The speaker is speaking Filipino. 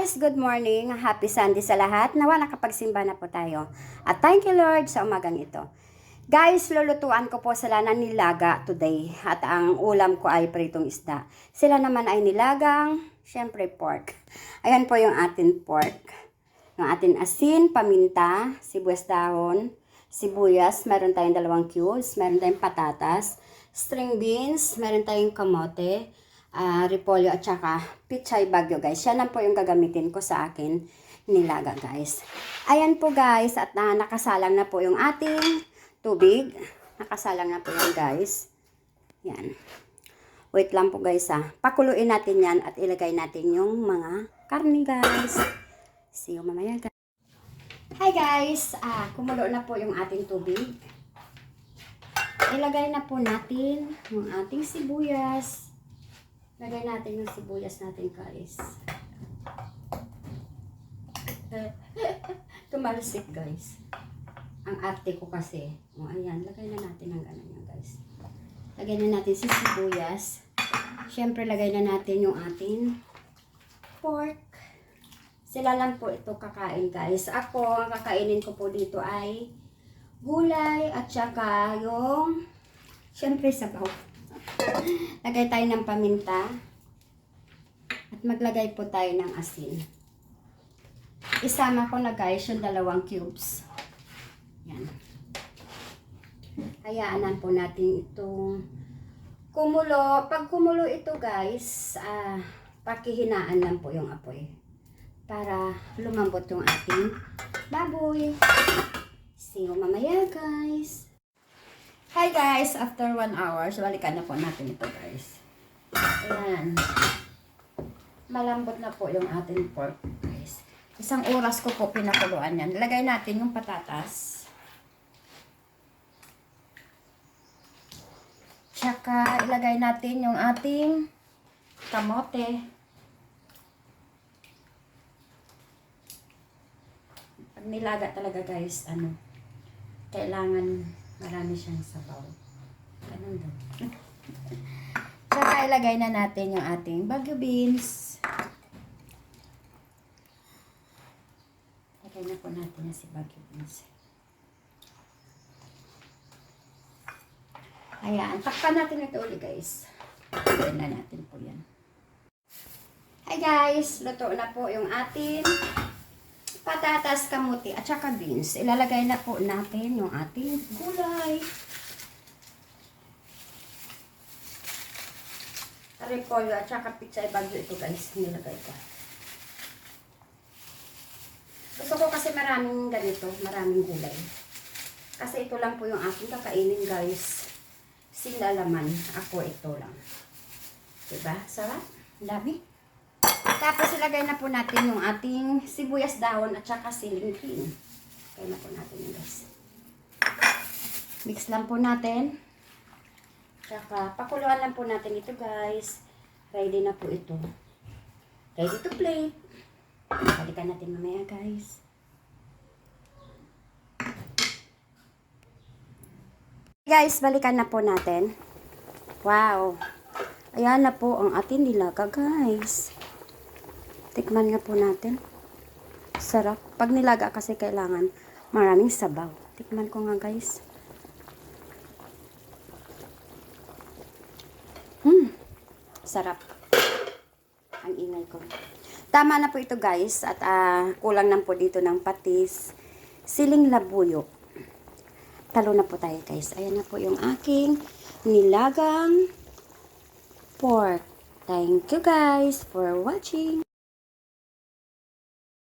guys! Good morning! Happy Sunday sa lahat. Nawa nakapagsimba na po tayo. At thank you Lord sa umagang ito. Guys, lulutuan ko po sila ng nilaga today. At ang ulam ko ay pritong isda. Sila naman ay nilagang, syempre pork. Ayan po yung atin pork. Yung atin asin, paminta, sibuyas dahon, sibuyas, meron tayong dalawang cubes, meron tayong patatas, string beans, meron tayong kamote, ah repolyo at saka pichay bagyo guys. Yan lang po yung gagamitin ko sa akin nilaga guys. Ayan po guys at na nakasalang na po yung ating tubig. Nakasalang na po yan guys. Yan. Wait lang po guys ah. Pakuluin natin yan at ilagay natin yung mga karne guys. See you mamaya guys. Hi guys! Ah, kumulo na po yung ating tubig. Ilagay na po natin yung ating sibuyas. Lagay natin yung sibuyas natin guys. Tumalsik guys. Ang arte ko kasi. O ayan, lagay na natin ang ganun yan guys. Lagay na natin si sibuyas. Siyempre lagay na natin yung ating pork. Sila lang po ito kakain guys. Ako, ang kakainin ko po dito ay gulay at saka yung siyempre sabaw. Lagay tayo ng paminta. At maglagay po tayo ng asin. Isama ko na guys yung dalawang cubes. Yan. Hayaanan po natin itong kumulo. Pag kumulo ito guys, ah, pakihinaan lang po yung apoy. Para lumambot yung ating baboy. See you mamaya guys. Hi guys! After one hour, so balikan na po natin ito guys. Ayan. Malambot na po yung ating pork guys. Isang oras ko po pinakuluan yan. Lagay natin yung patatas. Tsaka ilagay natin yung ating kamote. Pag nilaga talaga guys, ano, kailangan marami siyang sabaw. Ganun daw. Saka ilagay na natin yung ating bagyo beans. Lagay na po natin na si bagyo beans. Ayan, takpan natin ito ulit guys. Lagyan na natin po yan. Hi guys, luto na po yung ating patatas, kamuti, at saka beans. Ilalagay na po natin yung ating gulay. Repolyo at saka pizza bagyo ito guys, nilagay ko. Gusto ko kasi maraming ganito, maraming gulay. Kasi ito lang po yung aking kakainin guys. Sinalaman. Ako ito lang. Diba? Sarap. Dami. Tapos ilagay na po natin yung ating sibuyas dahon at saka siling green. Kaya na po natin yung guys. Mix lang po natin. Tsaka pakuluan lang po natin ito guys. Ready na po ito. Ready to plate. Balikan natin mamaya guys. Guys, balikan na po natin. Wow. Ayan na po ang ating nilaga guys. Tikman nga po natin. Sarap. Pag nilaga kasi kailangan maraming sabaw. Tikman ko nga guys. Hmm. Sarap. Ang ingay ko. Tama na po ito guys. At ah, kulang lang po dito ng patis. Siling labuyo. Talo na po tayo guys. Ayan na po yung aking nilagang pork. Thank you guys for watching.